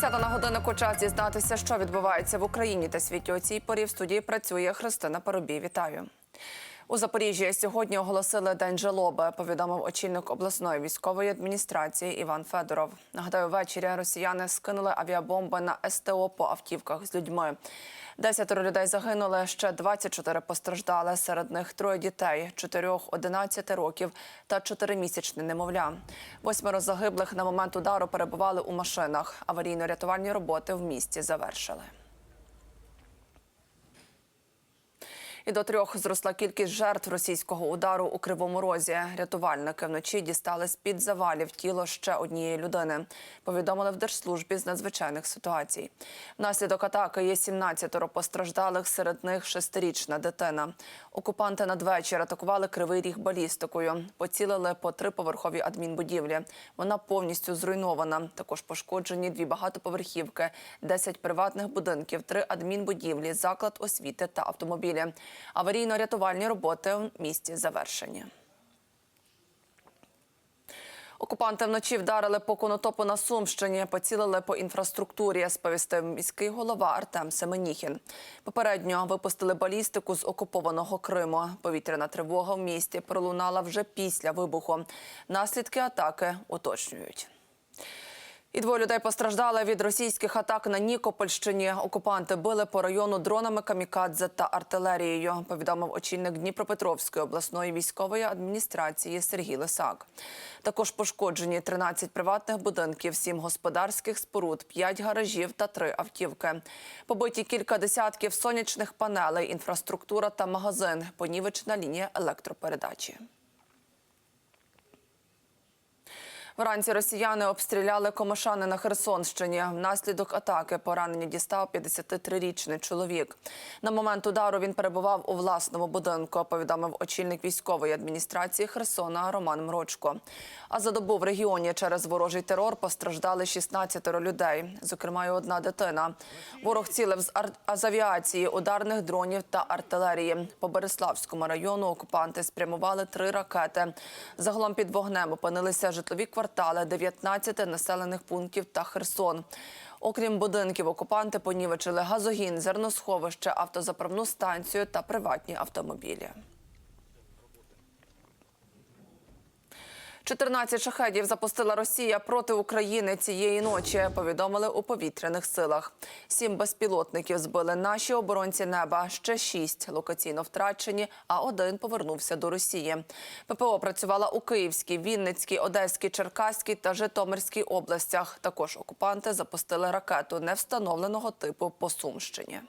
Десята на годиннику час дізнатися, що відбувається в Україні та світі. У цій порі в студії працює Христина Поробій. Вітаю. У Запоріжжі сьогодні оголосили день жалоби. Повідомив очільник обласної військової адміністрації Іван Федоров. Нагадаю, ввечері росіяни скинули авіабомби на СТО по автівках з людьми. Десятеро людей загинули, ще 24 постраждали. Серед них троє дітей 4, 11 років та 4-місячне немовля. Восьмеро загиблих на момент удару перебували у машинах. Аварійно-рятувальні роботи в місті завершили. І до трьох зросла кількість жертв російського удару у Кривому Розі. Рятувальники вночі дістали з під завалів тіло ще однієї людини. Повідомили в держслужбі з надзвичайних ситуацій. Внаслідок атаки є 17 постраждалих, серед них шестирічна дитина. Окупанти надвечір атакували кривий ріг балістикою. Поцілили по триповерховій адмінбудівлі. Вона повністю зруйнована. Також пошкоджені дві багатоповерхівки, 10 приватних будинків, три адмінбудівлі, заклад освіти та автомобілі. Аварійно-рятувальні роботи в місті завершені. Окупанти вночі вдарили по конотопу на Сумщині, поцілили по інфраструктурі, сповістив міський голова Артем Семеніхін. Попередньо випустили балістику з окупованого Криму. Повітряна тривога в місті пролунала вже після вибуху. Наслідки атаки уточнюють. І двоє людей постраждали від російських атак на Нікопольщині. Окупанти били по району дронами камікадзе та артилерією. Повідомив очільник Дніпропетровської обласної військової адміністрації Сергій Лисак. Також пошкоджені 13 приватних будинків, 7 господарських споруд, 5 гаражів та 3 автівки. Побиті кілька десятків сонячних панелей, інфраструктура та магазин. Понівечна лінія електропередачі. Вранці росіяни обстріляли Комишани на Херсонщині. Внаслідок атаки поранення дістав 53-річний чоловік. На момент удару він перебував у власному будинку, повідомив очільник військової адміністрації Херсона Роман Мрочко. А за добу в регіоні через ворожий терор постраждали 16 людей, зокрема й одна дитина. Ворог цілив з, ар- з авіації, ударних дронів та артилерії. По Береславському району окупанти спрямували три ракети. Загалом під вогнем опинилися житлові квартали 19 населених пунктів та Херсон. Окрім будинків, окупанти понівечили газогін, зерносховище, автозаправну станцію та приватні автомобілі. 14 шахедів запустила Росія проти України цієї ночі. Повідомили у повітряних силах. Сім безпілотників збили наші оборонці неба. Ще шість локаційно втрачені, а один повернувся до Росії. ППО працювала у Київській, Вінницькій, Одеській, Черкаській та Житомирській областях. Також окупанти запустили ракету невстановленого типу по Сумщині.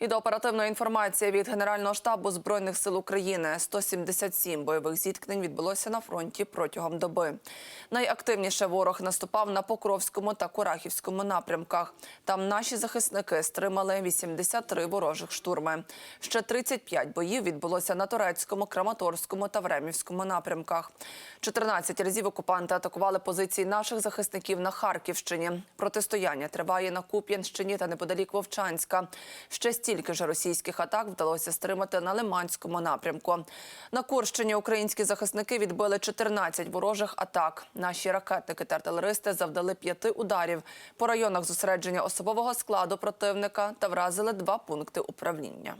І до оперативної інформації від Генерального штабу Збройних сил України 177 бойових зіткнень відбулося на фронті протягом доби. Найактивніше ворог наступав на Покровському та Курахівському напрямках. Там наші захисники стримали 83 ворожих штурми. Ще 35 боїв відбулося на Турецькому, Краматорському та Времівському напрямках. 14 разів окупанти атакували позиції наших захисників на Харківщині. Протистояння триває на Куп'янщині та неподалік Вовчанська. Ще стільки ж російських атак вдалося стримати на Лиманському напрямку. На Курщині українські захисники відбили 14 ворожих атак. Наші ракетники та артилеристи завдали п'яти ударів по районах зосередження особового складу противника та вразили два пункти управління.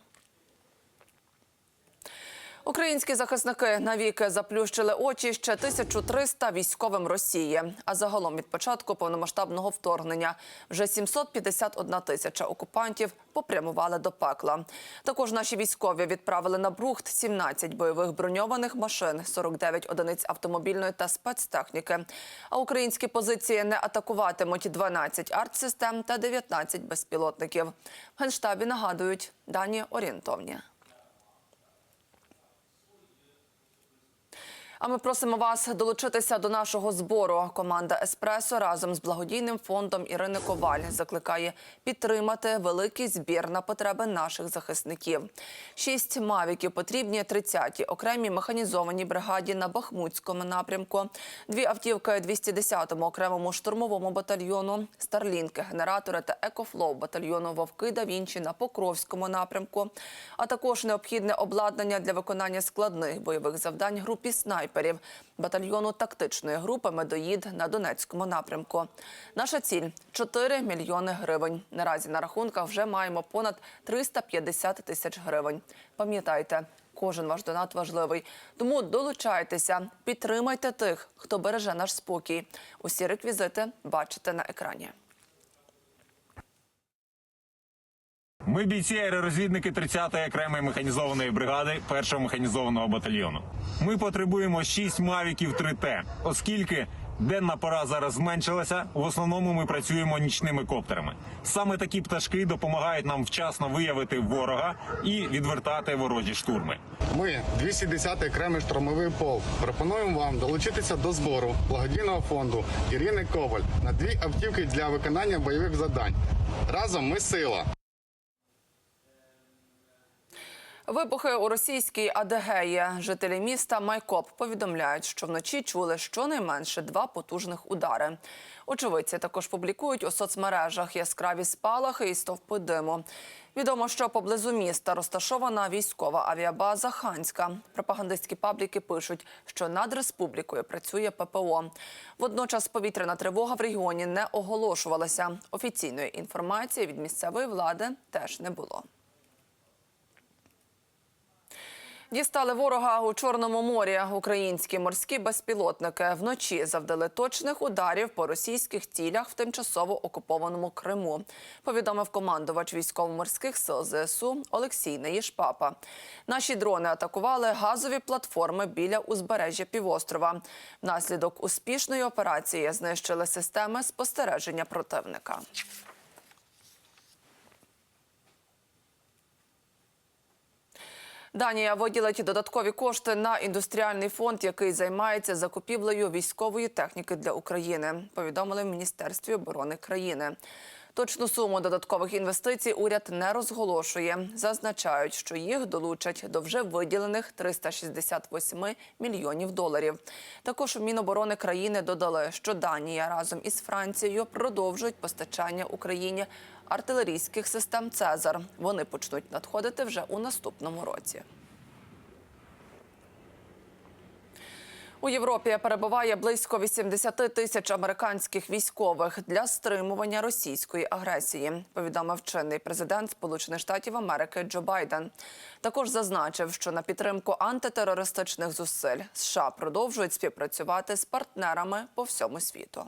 Українські захисники навіки заплющили очі ще 1300 військовим Росії. А загалом від початку повномасштабного вторгнення вже 751 тисяча окупантів попрямували до пекла. Також наші військові відправили на Брухт 17 бойових броньованих машин, 49 одиниць автомобільної та спецтехніки. А українські позиції не атакуватимуть 12 артсистем та 19 безпілотників. В генштабі нагадують дані орієнтовні. А ми просимо вас долучитися до нашого збору. Команда Еспресо разом з благодійним фондом Ірини Коваль закликає підтримати великий збір на потреби наших захисників. Шість мавіків потрібні 30-й окремій механізованій бригаді на Бахмутському напрямку, дві автівки 210-му окремому штурмовому батальйону, старлінки, генератори та екофлоу батальйону Вовки да Вінчі на Покровському напрямку, а також необхідне обладнання для виконання складних бойових завдань групі снайперів снайперів батальйону тактичної групи Медоїд на Донецькому напрямку. Наша ціль 4 мільйони гривень. Наразі на рахунках вже маємо понад 350 тисяч гривень. Пам'ятайте, кожен ваш донат важливий. Тому долучайтеся, підтримайте тих, хто береже наш спокій. Усі реквізити бачите на екрані. Ми бійці аеророзвідники 30-ї окремої механізованої бригади першого механізованого батальйону. Ми потребуємо 6 мавіків 3Т, оскільки денна пора зараз зменшилася. В основному ми працюємо нічними коптерами. Саме такі пташки допомагають нам вчасно виявити ворога і відвертати ворожі штурми. Ми, 210-й окремий штурмовий полк, пропонуємо вам долучитися до збору благодійного фонду Ірини Коваль на дві автівки для виконання бойових завдань. Разом ми сила. Вибухи у російській Адегеї. Жителі міста Майкоп повідомляють, що вночі чули щонайменше два потужних удари. Очевидці також публікують у соцмережах яскраві спалахи і стовпи диму. Відомо, що поблизу міста розташована військова авіабаза Ханська. Пропагандистські пабліки пишуть, що над республікою працює ППО. Водночас повітряна тривога в регіоні не оголошувалася. Офіційної інформації від місцевої влади теж не було. Дістали ворога у Чорному морі. Українські морські безпілотники вночі завдали точних ударів по російських цілях в тимчасово окупованому Криму. Повідомив командувач військово-морських сил ЗСУ Олексій Неїшпапа. Наші дрони атакували газові платформи біля узбережжя півострова. Внаслідок успішної операції знищили системи спостереження противника. Данія виділить додаткові кошти на індустріальний фонд, який займається закупівлею військової техніки для України. Повідомили в міністерстві оборони країни. Точну суму додаткових інвестицій уряд не розголошує. Зазначають, що їх долучать до вже виділених 368 мільйонів доларів. Також у Міноборони країни додали, що Данія разом із Францією продовжують постачання Україні артилерійських систем Цезар. Вони почнуть надходити вже у наступному році. У Європі перебуває близько 80 тисяч американських військових для стримування російської агресії. Повідомив чинний президент Сполучених Штатів Америки Джо Байден. Також зазначив, що на підтримку антитерористичних зусиль США продовжують співпрацювати з партнерами по всьому світу.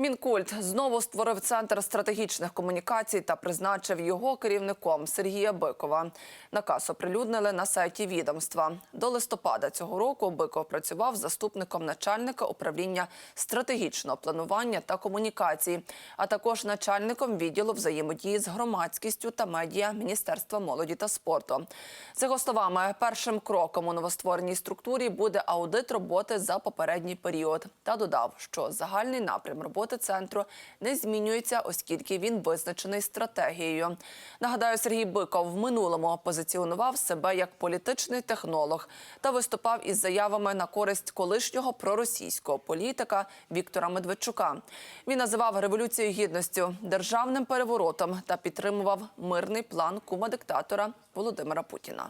Мінкульт знову створив центр стратегічних комунікацій та призначив його керівником Сергія Бикова. Наказ оприлюднили на сайті відомства. До листопада цього року Биков працював заступником начальника управління стратегічного планування та комунікацій, а також начальником відділу взаємодії з громадськістю та медіа Міністерства молоді та спорту. За його словами, першим кроком у новоствореній структурі буде аудит роботи за попередній період. Та додав, що загальний напрям роботи центру не змінюється, оскільки він визначений стратегією. Нагадаю, Сергій Биков в минулому позиціонував себе як політичний технолог та виступав із заявами на користь колишнього проросійського політика Віктора Медведчука. Він називав революцію гідності державним переворотом та підтримував мирний план кума диктатора Володимира Путіна.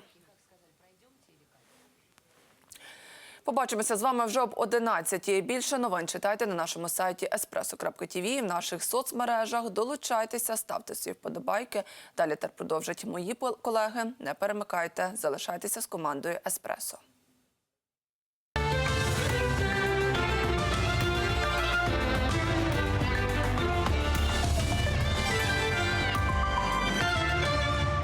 Побачимося з вами вже об 11 Більше новин читайте на нашому сайті espresso.tv, в наших соцмережах. Долучайтеся, ставте свої вподобайки. Далі тепер продовжать мої колеги. Не перемикайте, залишайтеся з командою Еспресо.